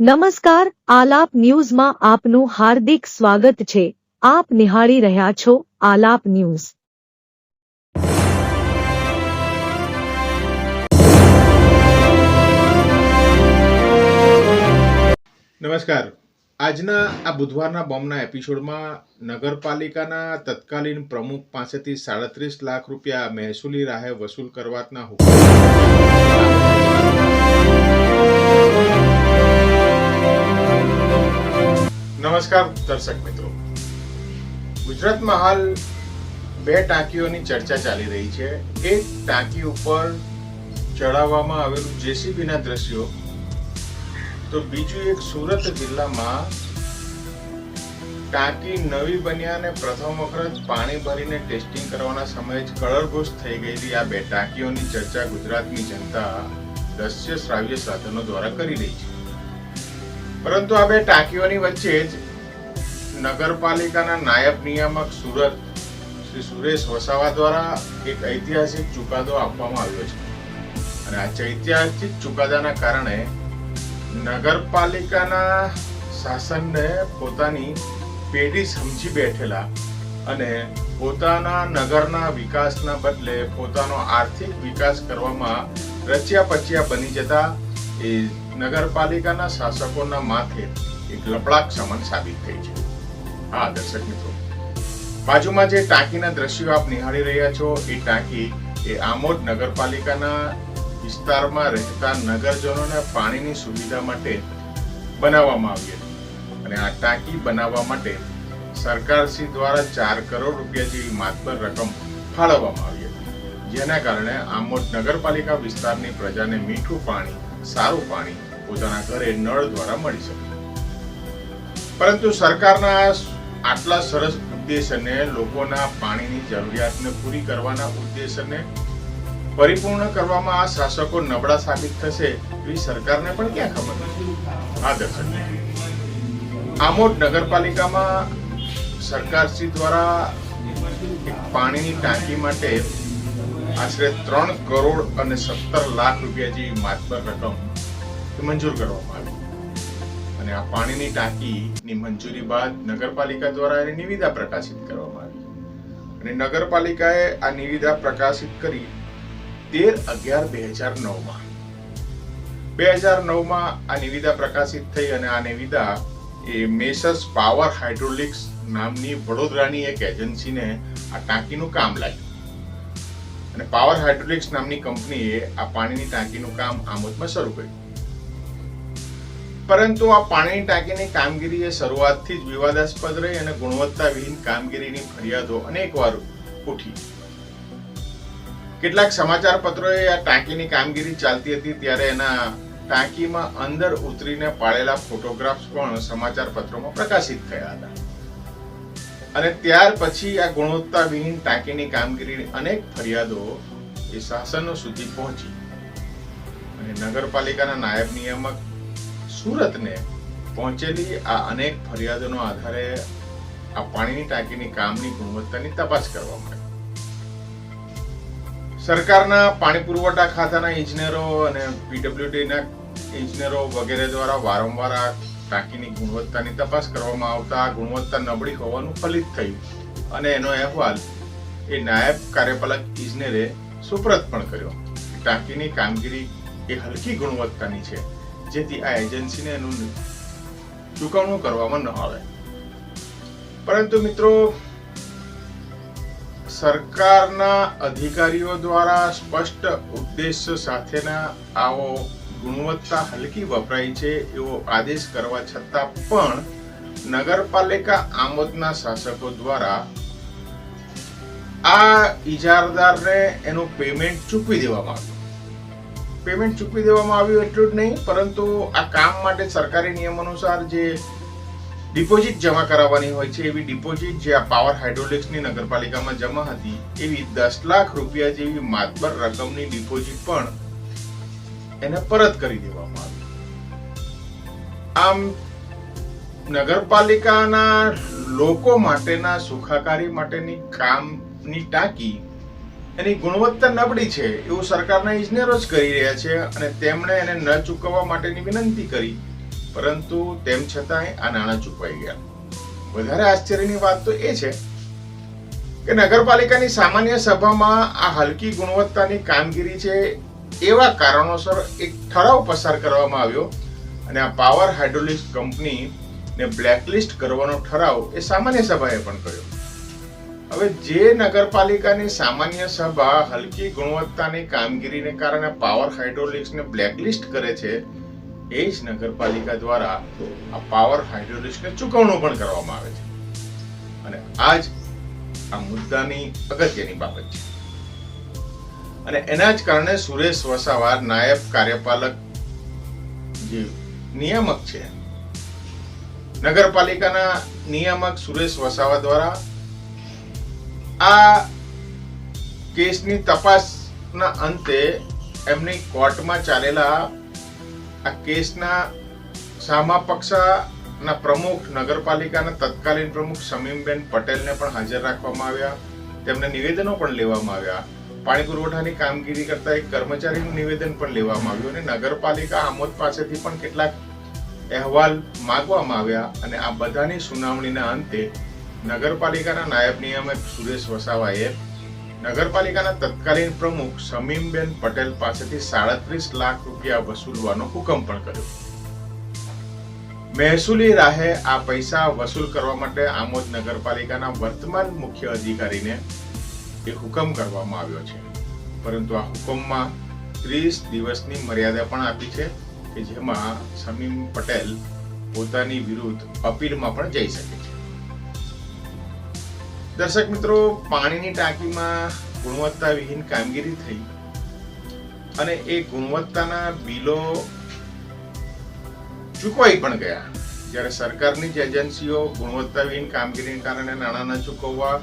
નમસ્કાર, આલાપ ન્યૂઝમાં આપનું હાર્દિક સ્વાગત છે. આપ નિહાળી રહ્યા છો આલાપ ન્યૂઝ. નમસ્કાર. આજના આ બુધવારના બોમ્બના એપિસોડમાં નગરપાલિકાના તત્કાલીન પ્રમુખ પાસેથી સાડત્રીસ લાખ રૂપિયા મહેસૂલી રાહે વસૂલ કરવાના હુકમ નમસ્કાર દર્શક મિત્રો. ગુજરાતમાં હાલ બે ટાંકીઓની ચર્ચા ચાલી રહી છે. એક ટાંકી ઉપર ચડાવવામાં આવેલું જેસીબીના દ્રશ્યો, તો બીજું એક સુરત જિલ્લામાં ટાંકી નવી બન્યા અને પ્રથમ વખત પાણી ભરીને ટેસ્ટિંગ કરવાના સમયે જ કળરઘોષ થઈ ગયેલી આ બે ટાંકીઓની ચર્ચા ગુજરાતની જનતા દ્રશ્ય શ્રાવ્ય સાધનો દ્વારા કરી રહી છે. પરંતુ આ બે ટાંકીઓની વચ્ચે જ નગરપાલિકાના નાયબ નિયામક સુરત, શ્રી સુરેશ વસાવા દ્વારા એક ઐતિહાસિક ચુકાદો આપવામાં આવ્યો છે. અને આ ઐતિહાસિક ચુકાદાના કારણે નગરપાલિકાના શાસનને પોતાની પેઢી સમજી બેઠેલા અને પોતાના નગરના વિકાસના બદલે પોતાનો આર્થિક વિકાસ કરવામાં રચ્યા પચ્યા બની જતા એ નગરપાલિકાના શાસકોના માથે એક લપડાક સમાન સાબિત થઈ છે. હા, દર્શક મિત્રો. બાજુમાં જે ટાંકીના દ્રશ્યો આપ નિહાળી રહ્યા છો, એ ટાંકી એ આમોદ નગરપાલિકાના વિસ્તારમાં રહેતા નગરજનોને પાણીની સુવિધા માટે બનાવવામાં આવી હતી. અને આ ટાંકી બનાવવા માટે સરકારશ્રી દ્વારા ચાર કરોડ રૂપિયા જેવી માતબર રકમ ફાળવવામાં આવી હતી. જેના કારણે આમોદ નગરપાલિકા વિસ્તારની પ્રજાને મીઠું પાણી સારું પાણી પોતાના ઘરે નળ દ્વારા મળી શકે. પરંતુ સરકારના આટલા સરસ ઉદ્દેશને લોકોના પાણીની જરૂરિયાતને પૂરી કરવાના ઉદ્દેશને પરિપૂર્ણ કરવામાં આ શાસકો નબળા સાબિત થશે એવી સરકારને પણ ક્યાં ખબર? નથી આ દર્શક. આમોદ નગરપાલિકામાં સરકારશ્રી દ્વારા પાણીની ટાંકી માટે આશરે ત્રણ કરોડ અને સત્તર લાખ રૂપિયા જેવી માતબર રકમ મંજૂર કરવામાં આવી. અને આ પાણીની ટાંકીની મંજૂરી બાદ નગરપાલિકા દ્વારા એની નિવિદા પ્રકાશિત કરવામાં આવી. અને નગરપાલિકાએ આ નિવિદા પ્રકાશિત કરી તેર અગિયાર બે હજાર નવમાં. બે હજાર નવમાં આ નિવિદા પ્રકાશિત થઈ અને આ નિવિદા એ મેસર્સ પાવર હાઇડ્રોલિક્સ નામની વડોદરાની એક એજન્સીને આ ટાંકીનું કામ લાગ્યું. અને પાવર હાઇડ્રોલિક્સ નામની કંપનીએ આ પાણીની ટાંકીનું કામ આમોદમાં શરૂ કર્યું. પરંતુ આ પાણીની ટાંકીની કામગીરી એ શરૂઆતથી જ વિવાદાસ્પદ રહી અને ગુણવત્તાવિહીન કામગીરીની ફરિયાદો અનેકવાર ઉઠી. કેટલાક સમાચાર પત્રોએ આ ટાંકીની કામગીરી ચાલતી હતી ત્યારે એના ટાંકીમાં અંદર ઉતરીને પાડેલા ફોટોગ્રાફ્સ પણ સમાચાર પત્રોમાં પ્રકાશિત થયા હતા. અને ત્યાર પછી આ ગુણવત્તાવિહીન ટાંકીની કામગીરીની અનેક ફરિયાદો એ શાસનો સુધી પહોંચી. અને નગરપાલિકાના નાયબ નિયામક સુરતને પહોંચેલી આ અનેક ફરિયાદોના આધારે આ પાણીની ટાંકીની કામની ગુણવત્તાની તપાસ કરવામાં માટે. સરકારના પાણી પુરવઠા ખાતાના ઇજનેરો અને પીડબ્લ્યુડીના ઇજનેરો વગેરે દ્વારા વારંવાર આ ટાંકીની ગુણવત્તાની તપાસ કરવામાં આવતા ગુણવત્તા નબળી હોવાનું ફલિત થયું. અને એનો અહેવાલ એ નાયબ કાર્યપાલક ઇજનેરે સુપ્રત પણ કર્યો. ટાંકીની કામગીરી એ હલકી ગુણવત્તાની છે, જેથી આ એજન્સીને એનું ચૂકવણું કરવામાં ન આવે. પરંતુ મિત્રો, સરકારના અધિકારીઓ દ્વારા સ્પષ્ટ ઉદ્દેશ સાથેના આવો ગુણવત્તા હલકી વપરાય છે એવો આદેશ કરવા છતાં પણ નગરપાલિકા આમોદના શાસકો દ્વારા આ ઇજારદારને એનું પેમેન્ટ ચૂકવી દેવામાં આવ્યું. પેમેન્ટ ચૂકવી દેવામાં આવ્યું એટલું જ નહીં, પરંતુ આ કામ માટે સરકારી નિયમ અનુસાર જે ડિપોઝિટ જમા કરાવવાની હોય છે, એવી ડિપોઝિટ જે આ પાવર હાઇડ્રોલિક્સની નગરપાલિકામાં જમા હતી, એવી દસ લાખ રૂપિયા જેવી માતબર રકમની ડિપોઝિટ પણ એને પરત કરી દેવામાં આવી. આમ, નગરપાલિકાના લોકો માટેના સુખાકારી માટેની કામની ટાંકી એની ગુણવત્તા નબળી છે એવું સરકારના ઇજનેરો જ કરી રહ્યા છે અને તેમણે એને ન ચૂકવવા માટેની વિનંતી કરી. પરંતુ તેમ છતાંય આ નાણાં ચૂકવાઈ ગયા. વધારે આશ્ચર્યની વાત તો એ છે કે નગરપાલિકાની સામાન્ય સભામાં આ હલકી ગુણવત્તાની કામગીરી છે એવા કારણોસર એક ઠરાવ પસાર કરવામાં આવ્યો અને આ પાવર હાઇડ્રોલિક્સ કંપની ને બ્લેકલિસ્ટ કરવાનો ઠરાવ એ સામાન્ય સભાએ પણ કર્યો. હવે જે નગરપાલિકાની સામાન્ય સભા હલકી ગુણવત્તાની કામગીરીને કારણે પાવર હાઇડ્રોલિક્સને બ્લેકલિસ્ટ કરે છે, એ જ નગરપાલિકા દ્વારા આ પાવર હાઇડ્રોલિક્સને ચૂકવણું પણ કરવામાં આવે છે. અને આ જ આ મુદ્દાની અગત્યની બાબત છે. અને એના જ કારણે સુરેશ વસાવા નાયબ કાર્યપાલક જે નિયામક છે. નગરપાલિકાના નિયામક સુરેશ વસાવા દ્વારા આ કેસની તપાસના અંતે એમની કોર્ટમાં ચાલેલા આ કેસના સામા પક્ષના પ્રમુખ, નગરપાલિકાના તત્કાલીન પ્રમુખ સમીમબેન પટેલને પણ હાજર રાખવામાં આવ્યા. તેમને નિવેદનો પણ લેવામાં આવ્યા. પાણી પુરવઠાની કામગીરી કરતા એક કર્મચારીનું નિવેદન પણ લેવામાં આવ્યું અને નગરપાલિકા આમોદ પાસેથી પણ કેટલાક અહેવાલ માંગવામાં આવ્યા અને આ બધાની સુનાવણીના અંતે નગરપાલિકાના નાયબ નિયામક સુરેશ વસાવાએ નગરપાલિકાના તત્કાલીન પ્રમુખ સમીમબેન પટેલ પાસેથી સાડત્રીસ લાખ રૂપિયા વસૂલવાનો હુકમ પણ કર્યો. મહેસૂલી રાહે આ પૈસા વસૂલ કરવા માટે આમોદ નગરપાલિકાના વર્તમાન મુખ્ય અધિકારીને એ હુકમ કરવામાં આવ્યો છે. પરંતુ આ હુકમમાં ત્રીસ દિવસની મર્યાદા પણ આપી છે કે જેમાં સમીમ પટેલ પોતાની વિરુદ્ધ અપીલમાં પણ જઈ શકે છે. દર્શક મિત્રો, પાણીની ટાંકીમાં ગુણવત્તાવિહીન કામગીરી થઈ અને એ ગુણવત્તાના બિલો ચૂકવાઈ પણ ગયા. જ્યારે સરકારની જ એજન્સીઓ ગુણવત્તાવિહીન કામગીરીને કારણે નાણાં ન ચૂકવવા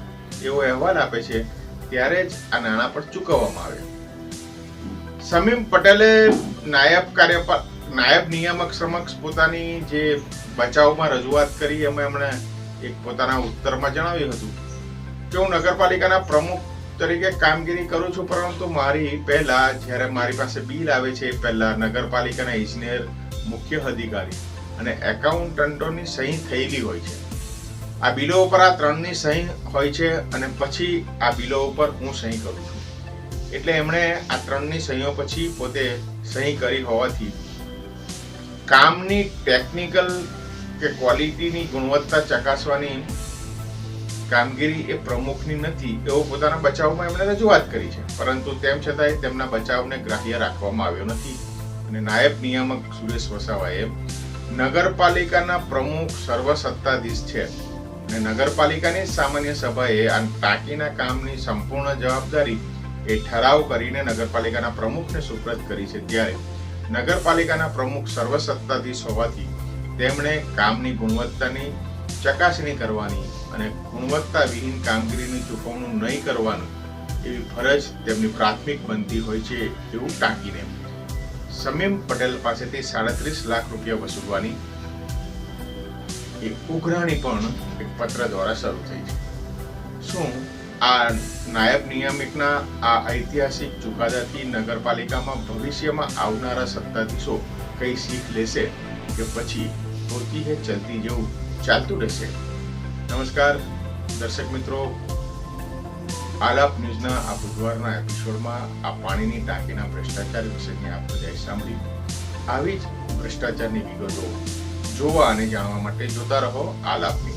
એવો અહેવાલ આપે છે ત્યારે જ આ નાણાં પણ ચૂકવવામાં આવે. સમીમ પટેલે નાયબ કાર્યપાલ, નાયબ નિયામક સમક્ષ પોતાની જે બચાવમાં રજૂઆત કરી, એમાં એમણે એક પોતાના ઉત્તરમાં જણાવ્યું હતું કે હું નગરપાલિકાના પ્રમુખ તરીકે કામગીરી કરું છું, પરંતુ મારી પહેલા જ્યારે મારી પાસે બિલ આવે છે, એ પહેલા નગરપાલિકાના ઇજનેર મુખ્ય અધિકારી અને એકાઉન્ટન્ટોની સહી થયેલી હોય છે. આ બિલો ઉપર આ ત્રણની સહી હોય છે અને પછી આ બિલો ઉપર હું સહી કરું છું. એટલે એમણે આ ત્રણની સહીઓ પછી પોતે સહી કરી હોવાથી કામની ટેકનિકલ કે ક્વોલિટીની ગુણવત્તા ચકાસવાની કામગીરી એ પ્રમુખની નથી, એવો પોતાના બચાવમાં એમણે રજૂઆત કરી છે. પરંતુ તેમ છતાંય તેમના બચાવને ગ્રાહ્ય રાખવામાં આવ્યો નથી અને નાયબ નિયામક સુરેશ વસાવાએ નગરપાલિકાના પ્રમુખ સર્વસત્તાધીશ છે. અને નગરપાલિકાની સામાન્ય સભાએ આ ટાંકીના કામની સંપૂર્ણ જવાબદારી એ ઠરાવ કરીને નગરપાલિકાના પ્રમુખને સુપ્રત કરી છે. ત્યારે નગરપાલિકાના પ્રમુખ સર્વસત્તાધીશ હોવાથી તેમણે કામની ગુણવત્તાની ચકાસણી કરવાની અને ગુણવત્તા વિહીન કામગીરીની ચૂકવણું નહીં કરવાનું એવી ફરજ તેમની પ્રાથમિક બનતી હોય છે એવું ટાંકીને સમીમ પટેલ પાસેથી સાડત્રીસ લાખ રૂપિયા વસૂલવાની એક ઉઘરાણી પણ એક પત્ર દ્વારા શરૂ થઈ છે. શું આ નાયબ નિયામકના આ ઐતિહાસિક ચુકાદાથી નગરપાલિકામાં ભવિષ્યમાં આવનારા સત્તાધીશો કઈ શીખ લેશે કે પછી હોતી હે ચલતી જેવું ચાલતું રહેશે? નમસ્કાર, દર્શક મિત્રો. આલાપ ન્યૂઝના આ બુધવારના એપિસોડમાં આ પાણીની ટાંકીના ભ્રષ્ટાચાર વિશેની આપ બધાએ સાંભળી આવી જ ભ્રષ્ટાચારની વિગતો જોવા અને જાણવા માટે જોતા રહો. આલાપ. ન્યૂઝ